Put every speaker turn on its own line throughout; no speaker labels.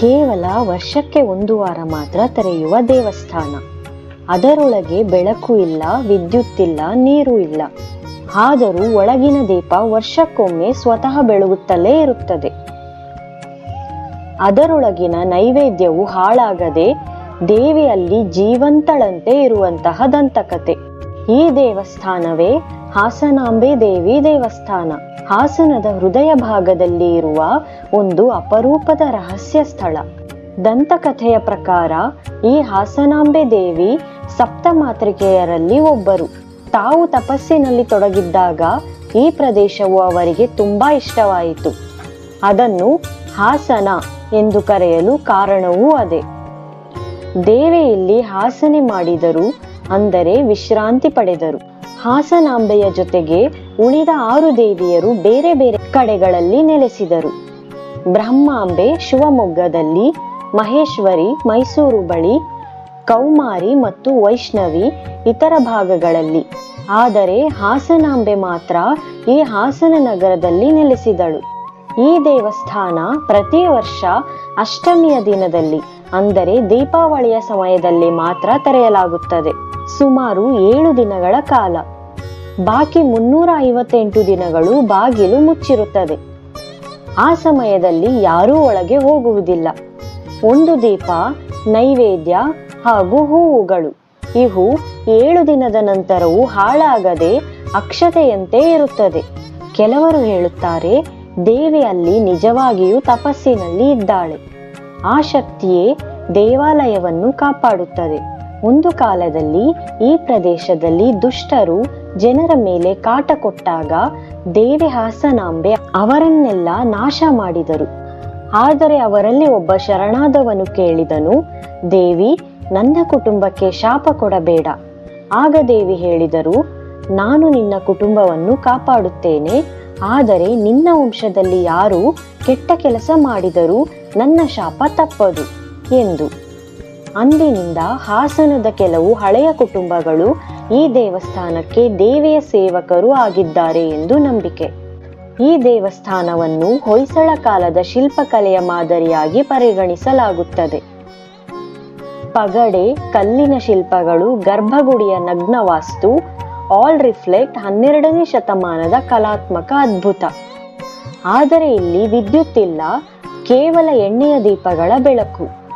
ಕೇವಲ ವರ್ಷಕ್ಕೆ ಒಂದು ವಾರ ಮಾತ್ರ ತೆರೆಯುವ ದೇವಸ್ಥಾನ. ಅದರೊಳಗೆ ಬೆಳಕು ಇಲ್ಲ, ವಿದ್ಯುತ್ ಇಲ್ಲ, ನೀರು ಇಲ್ಲ. ಆದರೂ ಒಳಗಿನ ದೀಪ ವರ್ಷಕ್ಕೊಮ್ಮೆ ಸ್ವತಃ ಬೆಳಗುತ್ತಲೇ ಇರುತ್ತದೆ. ಅದರೊಳಗಿನ ನೈವೇದ್ಯವು ಹಾಳಾಗದೆ ದೇವಿಯಲ್ಲಿ ಜೀವಂತಳಂತೆ ಇರುವಂತಹ ದಂತಕತೆ. ಈ ದೇವಸ್ಥಾನವೇ ಹಾಸನಾಂಬೆ ದೇವಿ ದೇವಸ್ಥಾನ. ಹಾಸನದ ಹೃದಯ ಭಾಗದಲ್ಲಿ ಇರುವ ಒಂದು ಅಪರೂಪದ ರಹಸ್ಯ ಸ್ಥಳ. ದಂತಕಥೆಯ ಪ್ರಕಾರ ಈ ಹಾಸನಾಂಬೆ ದೇವಿ ಸಪ್ತಮಾತೃಕೆಯರಲ್ಲಿ ಒಬ್ಬರು. ತಾವು ತಪಸ್ಸಿನಲ್ಲಿ ತೊಡಗಿದ್ದಾಗ ಈ ಪ್ರದೇಶವು ಅವರಿಗೆ ತುಂಬಾ ಇಷ್ಟವಾಯಿತು. ಅದನ್ನು ಹಾಸನ ಎಂದು ಕರೆಯಲು ಕಾರಣವೂ ಅದೇ. ದೇವೆಯಲ್ಲಿ ಹಾಸನೆ ಮಾಡಿದರು ಅಂದರೆ ವಿಶ್ರಾಂತಿ ಪಡೆದರು. ಹಾಸನಾಂಬೆಯ ಜೊತೆಗೆ ಉಳಿದ ಆರು ದೇವಿಯರು ಬೇರೆ ಬೇರೆ ಕಡೆಗಳಲ್ಲಿ ನೆಲೆಸಿದರು. ಬ್ರಹ್ಮಾಂಬೆ, ಶಿವಮೊಗ್ಗದಲ್ಲಿ ಮಹೇಶ್ವರಿ, ಮೈಸೂರು ಬಳಿ, ಕೌಮಾರಿ ಮತ್ತು ವೈಷ್ಣವಿ ಇತರ ಭಾಗಗಳಲ್ಲಿ. ಆದರೆ ಹಾಸನಾಂಬೆ ಮಾತ್ರ ಈ ಹಾಸನ ನಗರದಲ್ಲಿ ನೆಲೆಸಿದಳು. ಈ ದೇವಸ್ಥಾನ ಪ್ರತಿ ವರ್ಷ ಅಷ್ಟಮಿಯ ದಿನದಲ್ಲಿ, ಅಂದರೆ ದೀಪಾವಳಿಯ ಸಮಯದಲ್ಲಿ ಮಾತ್ರ ತೆರೆಯಲಾಗುತ್ತದೆ. ಸುಮಾರು ಏಳು ದಿನಗಳ ಕಾಲ. ಬಾಕಿ ಮುನ್ನೂರ ಐವತ್ತೆಂಟು ದಿನಗಳು ಬಾಗಿಲು ಮುಚ್ಚಿರುತ್ತದೆ. ಆ ಸಮಯದಲ್ಲಿ ಯಾರೂ ಒಳಗೆ ಹೋಗುವುದಿಲ್ಲ. ಒಂದು ದೀಪ, ನೈವೇದ್ಯ ಹಾಗೂ ಹೂವುಗಳು. ಇವು ಏಳು ದಿನದ ನಂತರವೂ ಹಾಳಾಗದೆ ಅಕ್ಷತೆಯಂತೆ ಇರುತ್ತದೆ. ಕೆಲವರು ಹೇಳುತ್ತಾರೆ, ದೇವಿ ಅಲ್ಲಿ ನಿಜವಾಗಿಯೂ ತಪಸ್ಸಿನಲ್ಲಿ ಇದ್ದಾಳೆ. ಆ ಶಕ್ತಿಯೇ ದೇವಾಲಯವನ್ನು ಕಾಪಾಡುತ್ತದೆ. ಒಂದು ಕಾಲದಲ್ಲಿ ಈ ಪ್ರದೇಶದಲ್ಲಿ ದುಷ್ಟರು ಜನರ ಮೇಲೆ ಕಾಟ ಕೊಟ್ಟಾಗ ದೇವಿ ಹಾಸನಾಂಬೆ ಅವರನ್ನೆಲ್ಲ ನಾಶ ಮಾಡಿದರು. ಆದರೆ ಅವರಲ್ಲಿ ಒಬ್ಬ ಶರಣಾದವನು ಕೇಳಿದನು, ದೇವಿ, ನನ್ನ ಕುಟುಂಬಕ್ಕೆ ಶಾಪ ಕೊಡಬೇಡ ಆಗ ದೇವಿ ಹೇಳಿದರು, ನಾನು ನಿನ್ನ ಕುಟುಂಬವನ್ನು ಕಾಪಾಡುತ್ತೇನೆ. ಆದರೆ ನಿನ್ನ ವಂಶದಲ್ಲಿ ಯಾರು ಕೆಟ್ಟ ಕೆಲಸ ಮಾಡಿದರೂ ನನ್ನ ಶಾಪ ತಪ್ಪದು ಎಂದು. ಅಂದಿನಿಂದ ಹಾಸನದ ಕೆಲವು ಹಳೆಯ ಕುಟುಂಬಗಳು ಈ ದೇವಸ್ಥಾನಕ್ಕೆ ದೇವಿಯ ಸೇವಕರು ಆಗಿದ್ದಾರೆ ಎಂದು ನಂಬಿಕೆ. ಈ ದೇವಸ್ಥಾನವನ್ನು ಹೊಯ್ಸಳ ಕಾಲದ ಶಿಲ್ಪಕಲೆಯ ಮಾದರಿಯಾಗಿ ಪರಿಗಣಿಸಲಾಗುತ್ತದೆ. ಪಗಡೆ, ಕಲ್ಲಿನ ಶಿಲ್ಪಗಳು, ಗರ್ಭಗುಡಿಯ ನಗ್ನ ವಾಸ್ತು ಆಲ್ ರಿಫ್ಲೆಕ್ಟ್ ಹನ್ನೆರಡನೇ ಶತಮಾನದ ಕಲಾತ್ಮಕ ಅದ್ಭುತ. ಆದರೆ ಇಲ್ಲಿ ವಿದ್ಯುತ್ ಇಲ್ಲ, ಕೇವಲ ಎಣ್ಣೆಯ ದೀಪಗಳ ಬೆಳಕು.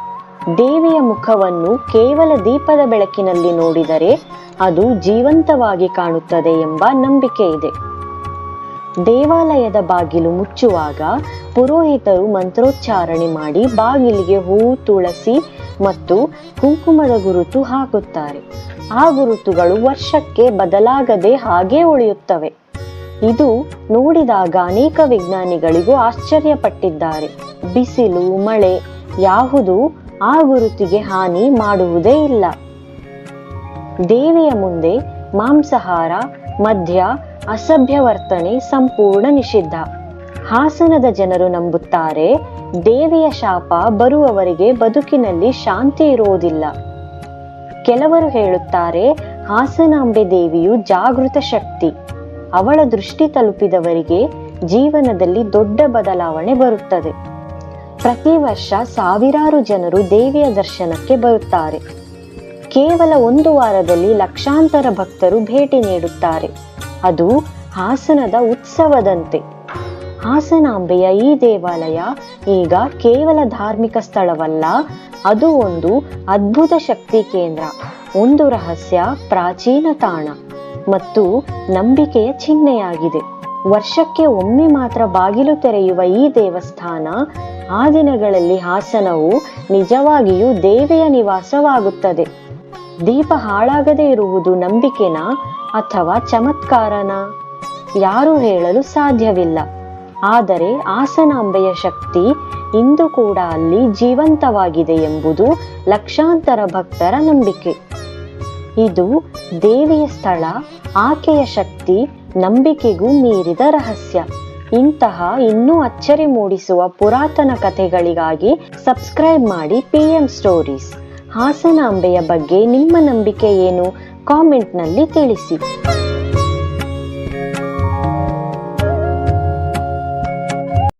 ದೇವಿಯ ಮುಖವನ್ನು ಕೇವಲ ದೀಪದ ಬೆಳಕಿನಲ್ಲಿ ನೋಡಿದರೆ ಅದು ಜೀವಂತವಾಗಿ ಕಾಣುತ್ತದೆ ಎಂಬ ನಂಬಿಕೆ ಇದೆ. ದೇವಾಲಯದ ಬಾಗಿಲು ಮುಚ್ಚುವಾಗ ಪುರೋಹಿತರು ಮಂತ್ರೋಚ್ಚಾರಣೆ ಮಾಡಿ ಬಾಗಿಲಿಗೆ ಹೂವು ತುಳಸಿ ಮತ್ತು ಕುಂಕುಮದ ಗುರುತು ಹಾಕುತ್ತಾರೆ. ಆ ಗುರುತುಗಳು ವರ್ಷಕ್ಕೆ ಬದಲಾಗದೆ ಹಾಗೆ ಉಳಿಯುತ್ತವೆ. ಇದು ನೋಡಿದಾಗ ಅನೇಕ ವಿಜ್ಞಾನಿಗಳಿಗೂ ಆಶ್ಚರ್ಯಪಟ್ಟಿದ್ದಾರೆ. ಬಿಸಿಲು, ಮಳೆ, ಯಾವುದು ಆ ಗುರುತಿಗೆ ಹಾನಿ ಮಾಡುವುದೇ ಇಲ್ಲ. ದೇವಿಯ ಮುಂದೆ ಮಾಂಸಾಹಾರ, ಮದ್ಯ, ಅಸಭ್ಯ ವರ್ತನೆ ಸಂಪೂರ್ಣ ನಿಷಿದ್ಧ. ಹಾಸನದ ಜನರು ನಂಬುತ್ತಾರೆ, ದೇವಿಯ ಶಾಪ ಬರುವವರಿಗೆ ಬದುಕಿನಲ್ಲಿ ಶಾಂತಿ ಇರುವುದಿಲ್ಲ. ಕೆಲವರು ಹೇಳುತ್ತಾರೆ, ಹಾಸನಾಂಬೆ ದೇವಿಯು ಜಾಗೃತ ಶಕ್ತಿ. ಅವಳ ದೃಷ್ಟಿ ತಲುಪಿದವರಿಗೆ ಜೀವನದಲ್ಲಿ ದೊಡ್ಡ ಬದಲಾವಣೆ ಬರುತ್ತದೆ. ಪ್ರತಿ ವರ್ಷ ಸಾವಿರಾರು ಜನರು ದೇವಿಯ ದರ್ಶನಕ್ಕೆ ಬರುತ್ತಾರೆ. ಕೇವಲ ಒಂದು ವಾರದಲ್ಲಿ ಲಕ್ಷಾಂತರ ಭಕ್ತರು ಭೇಟಿ ನೀಡುತ್ತಾರೆ. ಅದು ಹಾಸನದ ಉತ್ಸವದಂತೆ. ಹಾಸನಾಂಬೆಯ ಈ ದೇವಾಲಯ ಈಗ ಕೇವಲ ಧಾರ್ಮಿಕ ಸ್ಥಳವಲ್ಲ, ಅದು ಒಂದು ಅದ್ಭುತ ಶಕ್ತಿ ಕೇಂದ್ರ. ಒಂದು ರಹಸ್ಯ ಪ್ರಾಚೀನ ತಾಣ ಮತ್ತು ನಂಬಿಕೆಯ ಚಿಹ್ನೆಯಾಗಿದೆ. ವರ್ಷಕ್ಕೆ ಒಮ್ಮೆ ಮಾತ್ರ ಬಾಗಿಲು ತೆರೆಯುವ ಈ ದೇವಸ್ಥಾನ, ಆ ದಿನಗಳಲ್ಲಿ ಹಾಸನವು ನಿಜವಾಗಿಯೂ ದೇವಿಯ ನಿವಾಸವಾಗುತ್ತದೆ. ದೀಪ ಹಾಳಾಗದೇ ಇರುವುದು ನಂಬಿಕೆನಾ ಅಥವಾ ಚಮತ್ಕಾರನ? ಯಾರೂ ಹೇಳಲು ಸಾಧ್ಯವಿಲ್ಲ. ಆದರೆ ಆಸನಾಂಬೆಯ ಶಕ್ತಿ ಇಂದು ಕೂಡ ಅಲ್ಲಿ ಜೀವಂತವಾಗಿದೆ ಎಂಬುದು ಲಕ್ಷಾಂತರ ಭಕ್ತರ ನಂಬಿಕೆ. ಇದು ದೇವಿಯ ಸ್ಥಳ, ಆಕೆಯ ಶಕ್ತಿ ನಂಬಿಕೆಗೂ ಮೀರಿದ ರಹಸ್ಯ. ಇಂತಹ ಇನ್ನೂ ಅಚ್ಚರಿ ಮೂಡಿಸುವ ಪುರಾತನ ಕಥೆಗಳಿಗಾಗಿ ಸಬ್ಸ್ಕ್ರೈಬ್ ಮಾಡಿ ಪಿ ಎಂ ಸ್ಟೋರೀಸ್ ಹಾಸನಾಂಬೆಯ ಬಗ್ಗೆ ನಿಮ್ಮ ನಂಬಿಕೆ ಏನು? ಕಾಮೆಂಟ್ನಲ್ಲಿ ತಿಳಿಸಿ.